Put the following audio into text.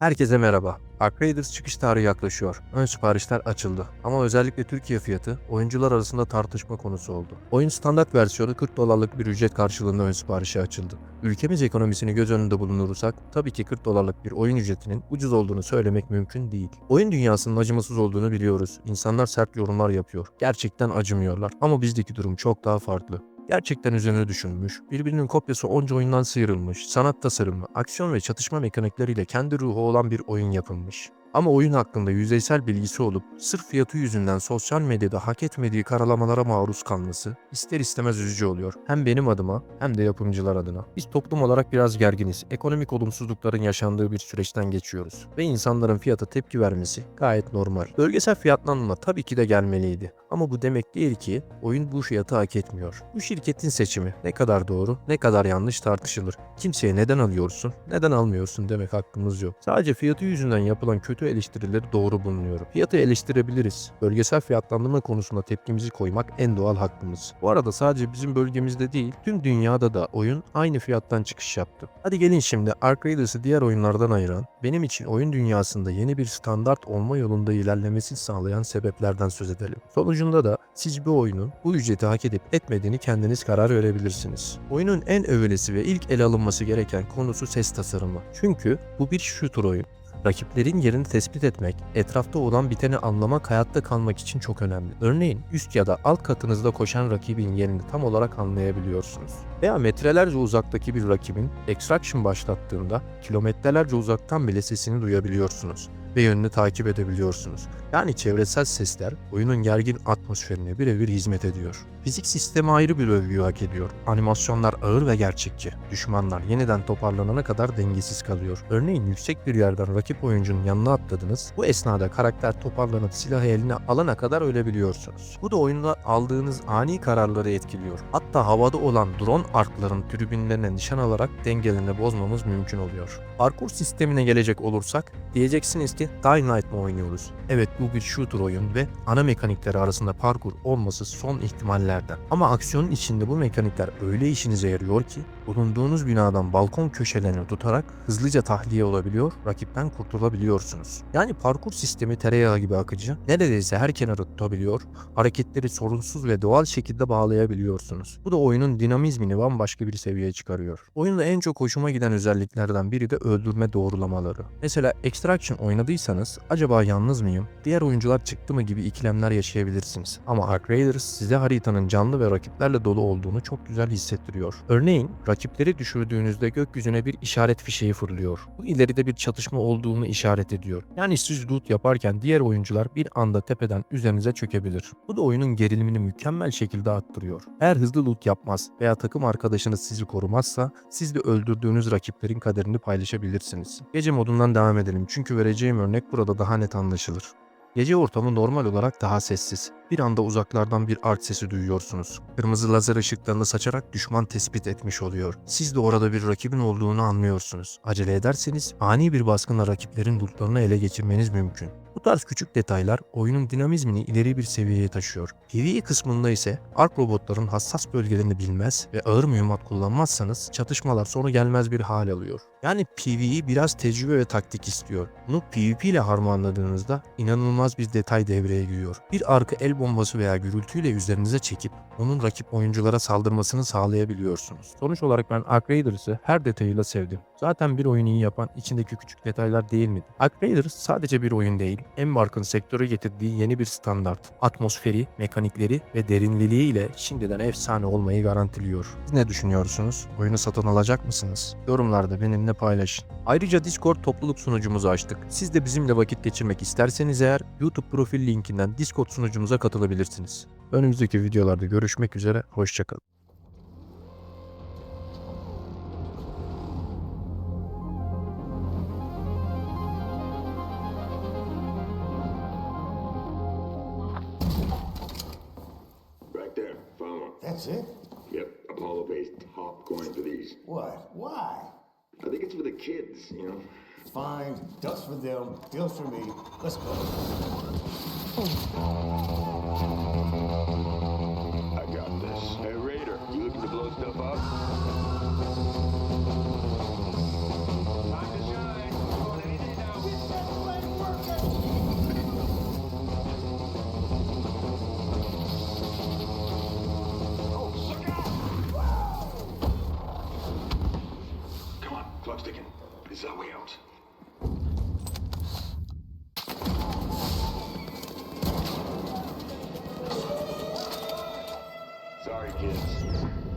Herkese merhaba. Ark Raiders çıkış tarihi yaklaşıyor. Ön siparişler açıldı. Ama özellikle Türkiye fiyatı oyuncular arasında tartışma konusu oldu. Oyun standart versiyonu 40 dolarlık bir ücret karşılığında ön siparişe açıldı. Ülkemiz ekonomisini göz önünde bulundurursak tabii ki 40 dolarlık bir oyun ücretinin ucuz olduğunu söylemek mümkün değil. Oyun dünyasının acımasız olduğunu biliyoruz. İnsanlar sert yorumlar yapıyor. Gerçekten acımıyorlar. Ama bizdeki durum çok daha farklı. Gerçekten üzerine düşünülmüş, birbirinin kopyası onca oyundan sıyrılmış, sanat tasarımı, aksiyon ve çatışma mekanikleriyle kendi ruhu olan bir oyun yapılmış. Ama oyun hakkında yüzeysel bilgisi olup sırf fiyatı yüzünden sosyal medyada hak etmediği karalamalara maruz kalması ister istemez üzücü oluyor. Hem benim adıma hem de yapımcılar adına. Biz toplum olarak biraz gerginiz. Ekonomik olumsuzlukların yaşandığı bir süreçten geçiyoruz. Ve insanların fiyata tepki vermesi gayet normal. Bölgesel fiyatlanma tabii ki de gelmeliydi. Ama bu demek değil ki oyun bu fiyatı hak etmiyor. Bu şirketin seçimi ne kadar doğru ne kadar yanlış tartışılır. Kimseye neden alıyorsun neden almıyorsun demek hakkımız yok. Sadece fiyatı yüzünden yapılan kötü eleştirileri doğru bulunuyorum. Fiyatı eleştirebiliriz. Bölgesel fiyatlandırma konusunda tepkimizi koymak en doğal hakkımız. Bu arada sadece bizim bölgemizde değil tüm dünyada da oyun aynı fiyattan çıkış yaptı. Hadi gelin şimdi Ark Raiders'ı diğer oyunlardan ayıran, benim için oyun dünyasında yeni bir standart olma yolunda ilerlemesini sağlayan sebeplerden söz edelim. Sonucunda da siz bu oyunun bu ücreti hak edip etmediğini kendiniz karar verebilirsiniz. Oyunun en övülesi ve ilk ele alınması gereken konusu ses tasarımı. Çünkü bu bir shooter oyun. Rakiplerin yerini tespit etmek, etrafta olan biteni anlamak hayatta kalmak için çok önemli. Örneğin üst ya da alt katınızda koşan rakibin yerini tam olarak anlayabiliyorsunuz. Veya metrelerce uzaktaki bir rakibin extraction başlattığında kilometrelerce uzaktan bile sesini duyabiliyorsunuz ve yönünü takip edebiliyorsunuz. Yani çevresel sesler oyunun gergin atmosferine birebir hizmet ediyor. Fizik sistemi ayrı bir övgüyü hak ediyor. Animasyonlar ağır ve gerçekçi. Düşmanlar yeniden toparlanana kadar dengesiz kalıyor. Örneğin yüksek bir yerden rakip oyuncunun yanına atladınız. Bu esnada karakter toparlanıp silahı eline alana kadar ölebiliyorsunuz. Bu da oyunda aldığınız ani kararları etkiliyor. Hatta havada olan drone arkların tribünlerine nişan alarak dengelerini bozmamız mümkün oluyor. Parkur sistemine gelecek olursak diyeceksiniz ki Dying mı oynuyoruz? Evet bu bir shooter oyun ve ana mekanikleri arasında parkur olması son ihtimallerden. Ama aksiyonun içinde bu mekanikler öyle işinize yarıyor ki bulunduğunuz binadan balkon köşelerini tutarak hızlıca tahliye olabiliyor, rakipten kurtulabiliyorsunuz. Yani parkur sistemi tereyağı gibi akıcı, neredeyse her kenarı tutabiliyor, hareketleri sorunsuz ve doğal şekilde bağlayabiliyorsunuz. Bu da oyunun dinamizmini bambaşka bir seviyeye çıkarıyor. Oyunda en çok hoşuma giden özelliklerden biri de öldürme doğrulamaları. Mesela Extraction oynadıysanız acaba yalnız mıyım? Diğer oyuncular çıktı mı gibi ikilemler yaşayabilirsiniz. Ama Ark Raiders size haritanın canlı ve rakiplerle dolu olduğunu çok güzel hissettiriyor. Örneğin rakipleri düşürdüğünüzde gökyüzüne bir işaret fişeği fırlıyor. Bu ileride bir çatışma olduğunu işaret ediyor. Yani siz loot yaparken diğer oyuncular bir anda tepeden üzerinize çökebilir. Bu da oyunun gerilimini mükemmel şekilde arttırıyor. Eğer hızlı loot yapmaz veya takım arkadaşınız sizi korumazsa siz de öldürdüğünüz rakiplerin kaderini paylaşabilirsiniz. Gece modundan devam edelim çünkü vereceğim örnek burada daha net anlaşılır. Gece ortamı normal olarak daha sessiz. Bir anda uzaklardan bir art sesi duyuyorsunuz. Kırmızı lazer ışıklarını saçarak düşman tespit etmiş oluyor. Siz de orada bir rakibin olduğunu anlıyorsunuz. Acele ederseniz ani bir baskınla rakiplerin lootlarını ele geçirmeniz mümkün. Bu tarz küçük detaylar oyunun dinamizmini ileri bir seviyeye taşıyor. PvE kısmında ise ark robotların hassas bölgelerini bilmez ve ağır mühimmat kullanmazsanız çatışmalar sonu gelmez bir hal alıyor. Yani PvE biraz tecrübe ve taktik istiyor. Bunu PvP ile harmanladığınızda inanılmaz bir detay devreye giriyor. Bir arkı el bombası veya gürültüyle üzerinize çekip onun rakip oyunculara saldırmasını sağlayabiliyorsunuz. Sonuç olarak ben Ark Raiders'ı her detayıyla sevdim. Zaten bir oyunu iyi yapan içindeki küçük detaylar değil mi? Ark Raiders sadece bir oyun değil, Embark'ın sektöre getirdiği yeni bir standart. Atmosferi, mekanikleri ve derinliliği ile şimdiden efsane olmayı garantiliyor. Siz ne düşünüyorsunuz? Oyunu satın alacak mısınız? Yorumlarda benimle paylaşın. Ayrıca Discord topluluk sunucumuzu açtık. Siz de bizimle vakit geçirmek isterseniz eğer YouTube profil linkinden Discord sunucumuza katılabilirsiniz. Önümüzdeki videolarda görüşmek üzere, hoşçakalın. Follow. That's it? Yep, Apollo pays top coin for these. What? Why? I think it's for the kids, you know. Fine. Ducks for them, bills for me. Let's go. Oh. Clock's ticking. This is our way out. Sorry, kids.